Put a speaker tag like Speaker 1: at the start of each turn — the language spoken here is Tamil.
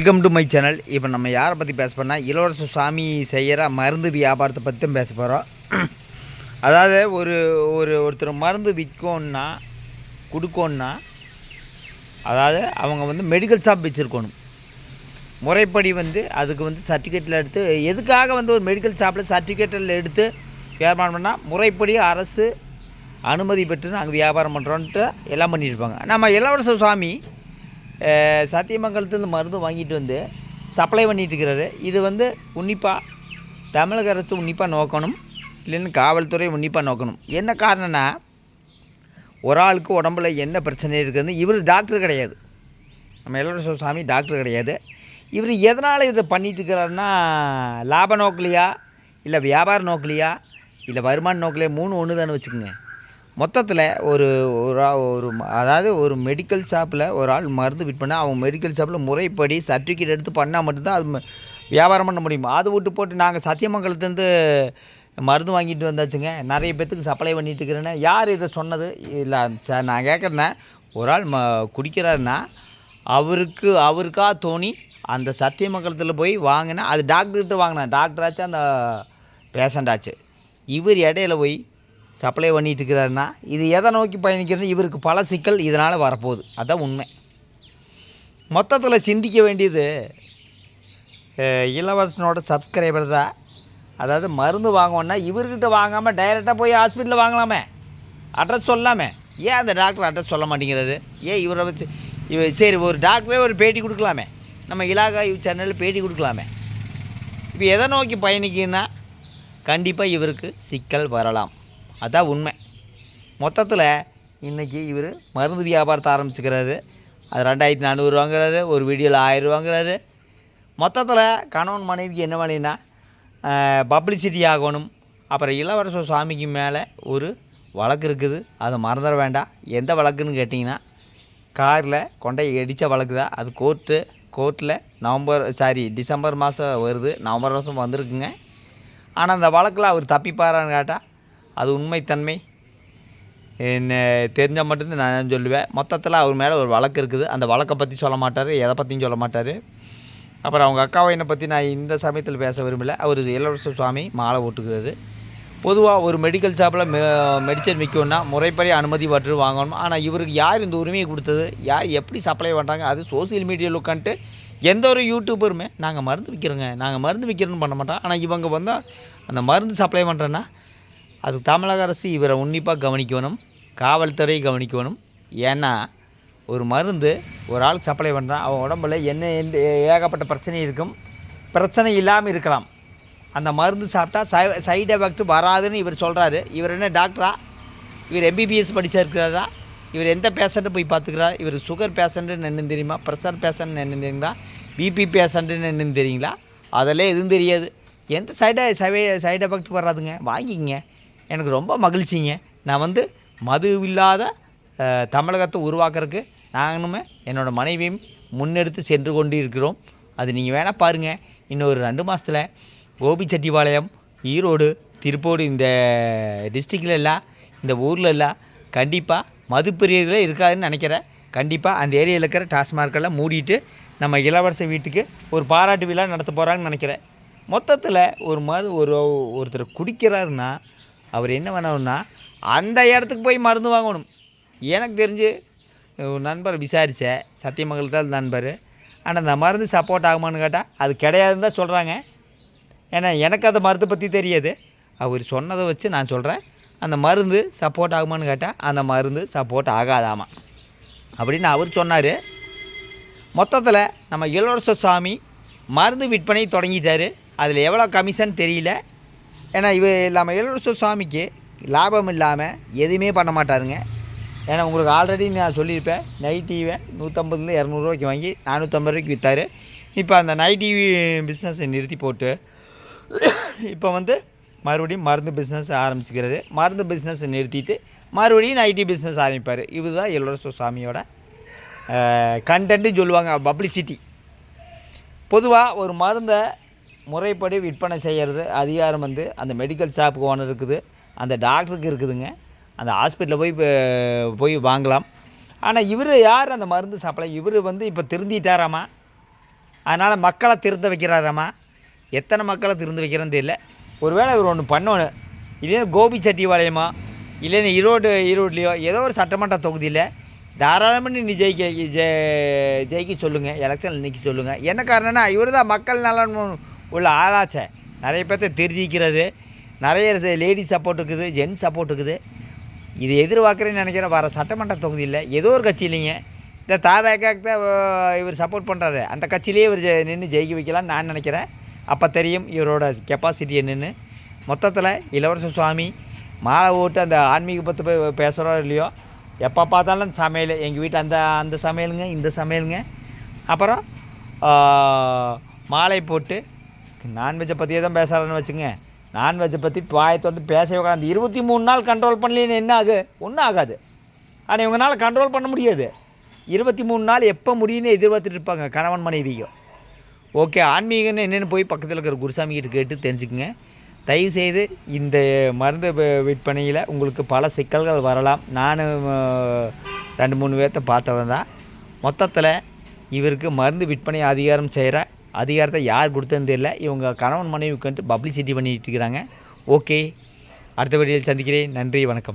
Speaker 1: வெல்கம் டு மை சேனல் இப்போ நம்ம யாரை பற்றி பேச போனால் இளவரச சுவாமி செய்கிற மருந்து வியாபாரத்தை பற்றி பேச போகிறோம் அதாவது ஒரு ஒரு ஒருத்தர் மருந்து விற்கோன்னா கொடுக்கோன்னா அதாவது அவங்க வந்து மெடிக்கல் ஷாப் வச்சுருக்கணும். முறைப்படி வந்து அதுக்கு வந்து சர்டிஃபிகேட்டில் எடுத்து எதுக்காக வந்து ஒரு மெடிக்கல் ஷாப்பில் சர்டிஃபிகேட்டில் எடுத்து வியாபாரம் பண்ணால் முறைப்படி அரசு அனுமதி பெற்று நாங்கள் வியாபாரம் பண்ணுறோன்ட்டு எல்லாம் பண்ணியிருப்பாங்க நம்ம இளவரச சுவாமி சத்தியமங்கலத்துலேருந்து மருந்து வாங்கிட்டு வந்து சப்ளை பண்ணிட்டுருக்கிறாரு. இது வந்து உன்னிப்பாக தமிழக அரசு உன்னிப்பாக நோக்கணும் இல்லைன்னு காவல்துறை உன்னிப்பாக நோக்கணும். என்ன காரணம்னா ஒரு ஆளுக்கு உடம்புல என்ன பிரச்சனை இருக்குதுன்னு இவர் டாக்டர் கிடையாது. நம்ம இளவரச சாமி டாக்டர் கிடையாது. இவர் எதனால் இதை பண்ணிட்டுருக்கிறாருன்னா லாப நோக்கலையா இல்லை வியாபார நோக்கலையா இல்லை வருமான நோக்கலையா மூணு ஒன்று தானே வச்சுக்கோங்க. மொத்தத்தில் ஒரு ஒரு ஒரு அதாவது ஒரு மெடிக்கல் ஷாப்பில் ஒரு ஆள் மருந்து விற்பனை அவங்க மெடிக்கல் ஷாப்பில் முறைப்படி சர்டிஃபிகேட் எடுத்து பண்ணால் மட்டும்தான் அது வியாபாரம் பண்ண முடியும். அது விட்டு போட்டு நாங்கள் சத்தியமங்கலத்துலேருந்து மருந்து வாங்கிட்டு வந்தாச்சுங்க. நிறைய பேத்துக்கு சப்ளை பண்ணிட்டு இருக்கிறேன்னு. யார் இதை சொன்னது? இல்லை சார் நான் கேட்குறேன்னா ஒரு ஆள் ம குடிக்கிறாருன்னா அவருக்கு அவருக்கா தோணி அந்த சத்தியமங்கலத்தில் போய் வாங்கினா அது டாக்டர்கிட்ட வாங்கினேன் டாக்டராச்சும் அந்த பேஷண்டாச்சு இவர் இடையில போய் சப்ளை பண்ணிகிட்டு இருக்கிறாருன்னா இது எதை நோக்கி பயணிக்கிறது இவருக்கு பல சிக்கல் இதனால் வரப்போகுது. அதான் உண்மை. மொத்தத்தில் சிந்திக்க வேண்டியது இளவரசனோட சப்ஸ்கிரைபர் தான். அதாவது மருந்து வாங்கணுன்னா இவர்கிட்ட வாங்காமல் டைரெக்டாக போய் ஹாஸ்பிட்டலில் வாங்கலாமே. அட்ரஸ் சொல்லாமே. ஏன் அந்த டாக்டர் அட்ரஸ் சொல்ல மாட்டேங்கிறாரு? ஏன் இவரை வச்சு இவ சரி ஒரு டாக்டரே ஒரு பேட்டி கொடுக்கலாமே. நம்ம இலாகா யூ சேனலில் பேட்டி கொடுக்கலாமே. இப்போ எதை நோக்கி பயணிக்குன்னா கண்டிப்பாக இவருக்கு சிக்கல் வரலாம். அதான் உண்மை. மொத்தத்தில் இன்றைக்கி இவர் மருந்து வியாபாரத்தை ஆரம்பிச்சுக்கிறாரு. அது ரெண்டாயிரத்தி நானூறு வாங்குறாரு ஒரு வீடியோவில் ஆயிரம் வாங்குறாரு. மொத்தத்தில் கணவன் மனைவிக்கு என்ன வழின்னா பப்ளிசிட்டி ஆகணும். அப்புறம் இளவரச சுவாமிக்கு மேலே ஒரு வழக்கு இருக்குது. அதை மறந்துட வேண்டாம். எந்த வழக்குன்னு கேட்டிங்கன்னா காரில் கொண்டை இடித்த வழக்கு தான். அது கோர்ட்டு கோர்ட்டில் நவம்பர் சாரி டிசம்பர் மாதம் வருது. நவம்பர் மாதம் வந்திருக்குங்க. ஆனால் அந்த வழக்கில் அவர் தப்பிப்பாரான்னு கேட்டால் அது உண்மைத்தன்மை. என்ன தெரிஞ்சால் மட்டும்தான் நான் சொல்லுவேன். மொத்தத்தில் அவர் மேலே ஒரு வழக்கு இருக்குது. அந்த வழக்கை பற்றி சொல்ல மாட்டார். எதை பற்றியும் சொல்ல மாட்டார். அப்புறம் அவங்க அக்காவையனை பற்றி நான் இந்த சமயத்தில் பேச விரும்பலை. அவர் இளவரச சுவாமி மாலை ஓட்டுக்கிறாரு பொதுவாக ஒரு மெடிக்கல் ஷாப்பில் மெ மெடிசன் விற்கணும்னா முறைப்படி அனுமதி பற்று வாங்கணும். ஆனால் இவருக்கு யார் இந்த உரிமையை கொடுத்தது? யார் எப்படி சப்ளை பண்ணுறாங்க அது சோசியல் மீடியாவில் உட்காந்துட்டு எந்த ஒரு யூடியூபருமே நாங்கள் மருந்து விற்கிறோங்க நாங்கள் மருந்து விற்கிறோன்னு பண்ண மாட்டோம். ஆனால் இவங்க வந்தால் அந்த மருந்து சப்ளை பண்ணுறேன்னா அது தமிழக அரசு இவரை உன்னிப்பாக கவனிக்கணும் காவல்துறை கவனிக்கணும். ஏன்னா ஒரு மருந்து ஒரு ஆள் சப்ளை பண்ணுறான் அவன் உடம்புல என்ன எந்த ஏகப்பட்ட பிரச்சனை இருக்கும். பிரச்சனை இல்லாமல் இருக்கலாம். அந்த மருந்து சாப்பிட்டா சை சைடு எஃபெக்ட் வராதுன்னு இவர் சொல்கிறாரு இவர் என்ன டாக்டரா இவர் எம்பிபிஎஸ் படிச்சிருக்கிறாரா? இவர் எந்த பேஷண்ட்டை போய் பார்த்துக்கிறார்? இவர் சுகர் பேஷண்ட்டுன்னு என்னன்னு தெரியுமா? ப்ரெஷர் பேஷண்ட் என்னன்னு தெரியுங்களா? பிபி பேஷண்ட்டுன்னு என்னன்னு தெரியுங்களா? அதெல்லாம் எதுவும் தெரியாது. எந்த சைடு சை சைடு எஃபெக்ட் வராதுங்க வாங்கிக்கங்க. எனக்கு ரொம்ப மகிழ்ச்சிங்க. நான் வந்து மது இல்லாத தமிழகத்தை உருவாக்குறதுக்கு நானுமே என்னோடய மனைவியும் முன்னெடுத்து சென்று கொண்டு இருக்கிறோம் அது நீங்கள் வேணால் பாருங்கள் இன்னும் ஒரு ரெண்டு மாதத்தில் கோபிச்செட்டிப்பாளையம் ஈரோடு திருப்பூர் இந்த டிஸ்ட்ரிக்டில் எல்லாம் இந்த ஊரில் எல்லாம் கண்டிப்பாக மதுப்பிரியர்களே இருக்காதுன்னு நினைக்கிறேன். கண்டிப்பாக அந்த ஏரியாவில் இருக்கிற டாஸ்மார்க்கெல்லாம் மூடிட்டு நம்ம இளவரச வீட்டுக்கு ஒரு பாராட்டு விழா நடத்த போகிறாங்கன்னு நினைக்கிறேன். மொத்தத்தில் ஒரு மாதிரி ஒரு ஒருத்தர் குடிக்கிறாருன்னா அவர் என்ன பண்ணணும்னா அந்த இடத்துக்கு போய் மருந்து வாங்கணும். எனக்கு தெரிஞ்சு ஒரு நண்பர் விசாரித்தேன் சத்தியமங்கலத்தில் நண்பர் ஆனால் அந்த மருந்து சப்போர்ட் ஆகுமான்னு கேட்டால் அது கிடையாதுன்னு தான் சொல்கிறாங்க ஏன்னா எனக்கு அந்த மருந்து பற்றி தெரியாது. அவர் சொன்னதை வச்சு நான் சொல்கிறேன் அந்த மருந்து சப்போர்ட் ஆகுமான்னு கேட்டால் அந்த மருந்து சப்போர்ட் ஆகாதாமா. அப்படின்னு அவர் சொன்னார். மொத்தத்தில் நம்ம இளவரச சுவாமி மருந்து விற்பனை தொடங்கிட்டார். அதில் எவ்வளோ கமிஷன் தெரியல. ஏன்னா இவ இல்லாமல் இளவரச சுவாமிக்கு லாபம் இல்லாமல் எதுவுமே பண்ண மாட்டாருங்க. ஏன்னா உங்களுக்கு ஆல்ரெடி நான் சொல்லியிருப்பேன் நைட்டிவை நூற்றம்பதுலேருந்து இரநூறுவாய்க்கு வாங்கி நானூற்றம்பது ரூபாய்க்கு விற்றாரு இப்போ அந்த நைட் டிவி பிஸ்னஸை நிறுத்தி போட்டு இப்போ வந்து மறுபடியும் மருந்து பிஸ்னஸ் ஆரம்பிச்சுக்கிறாரு. மருந்து பிஸ்னஸை நிறுத்திட்டு மறுபடியும் நைட்டி பிஸ்னஸ் ஆரம்பிப்பார். இதுதான் எல்லோரும் சுவாமியோட கண்டென்ட்டு சொல்லுவாங்க பப்ளிசிட்டி பொதுவாக ஒரு மருந்தை முறைப்படி விற்பனை செய்கிறது அதிகாரம் வந்து அந்த மெடிக்கல் ஷாப்புக்கு ஒன்று இருக்குது. அந்த டாக்டருக்கு இருக்குதுங்க. அந்த ஹாஸ்பிட்டலில் போய் போய் வாங்கலாம். ஆனால் இவர் யார்? அந்த மருந்து சப்ளை இவர் வந்து இப்போ திருந்திட்டாராமா? அதனால் மக்களை திருந்த வைக்கிறாராம்மா எத்தனை மக்களை திருந்து வைக்கிறேன்னு தெரியல. ஒருவேளை இவர் ஒன்று பண்ணணும் இல்லைன்னா கோபி சட்டிவாளையமோ இல்லைன்னா ஈரோடு ஈரோட்லேயோ? ஏதோ ஒரு சட்டமன்ற தொகுதியில் தாராளமாக நீ ஜெயிக்க ஜெ- ஜெயிக்க சொல்லுங்கள் எலெக்ஷனில் நிற்க சொல்லுங்கள் என்ன காரணம்னா இவர் தான் மக்கள் நலன் உள்ள ஆளாச்சே. நிறைய பேர்த்த தெரிஞ்சிக்கிறது. நிறைய லேடிஸ் சப்போர்ட் இருக்குது ஜென்ஸ் சப்போர்ட் இருக்குது. இது எதிர்பார்க்குறேன்னு நினைக்கிறேன். வர சட்டமன்ற தொகுதியில் ஏதோ ஒரு கட்சி இல்லைங்க இந்த தாவேக்காக்கு தான் இவர் சப்போர்ட் பண்ணுறாரு அந்த கட்சியிலேயே இவர் நின்று ஜெயிக்க வைக்கலாம்னு நான் நினைக்கிறேன். அப்போ தெரியும் இவரோட கெப்பாசிட்டி நின்று மொத்தத்தில் இளவரச சுவாமி மாலை ஓட்டு அந்த ஆன்மீக பற்றி போய் பேசுகிறோம் இல்லையோ எப்போ பார்த்தாலும் சமையல் எங்கள் வீட்டில் அந்த அந்த சமையலுங்க இந்த சமையலுங்க. அப்புறம் மாலை போட்டு நான்வெஜ்ஜை பற்றியே தான் பேசுகிறேன்னு வச்சுங்க நான்வெஜ்ஜை பற்றி பாயத்தை வந்து பேசவே கூடாது இருபத்தி மூணு நாள் கண்ட்ரோல் பண்ணலன்னு என்ன ஆகு? ஒன்றும் ஆகாது. ஆனால் இவங்களால கண்ட்ரோல் பண்ண முடியாது. இருபத்தி மூணு நாள் எப்போ முடியும்னு எதிர்பார்த்துட்டு இருப்பாங்க கணவன் மனைவியும் ஓகே ஆன்மீகம்னு என்னென்னு போய் பக்கத்தில் இருக்கிற குருசாமி கிட்ட கேட்டு தெரிஞ்சுக்குங்க. தயவுசெய்து இந்த மருந்து விற்பனையில் உங்களுக்கு பல சிக்கல்கள் வரலாம். நானும் ரெண்டு மூணு பேர்த்த பார்த்தவன் தான். மொத்தத்தில் இவருக்கு மருந்து விற்பனை அதிகாரம் செய்கிற அதிகாரத்தை யார் கொடுத்ததுன்னு தெரியல. இவங்க கணவன் மனைவிக்கு வந்துட்டு பப்ளிசிட்டி பண்ணிட்டு இருக்கிறாங்க ஓகே அடுத்த வீடியோவில் சந்திக்கிறேன். நன்றி வணக்கம்.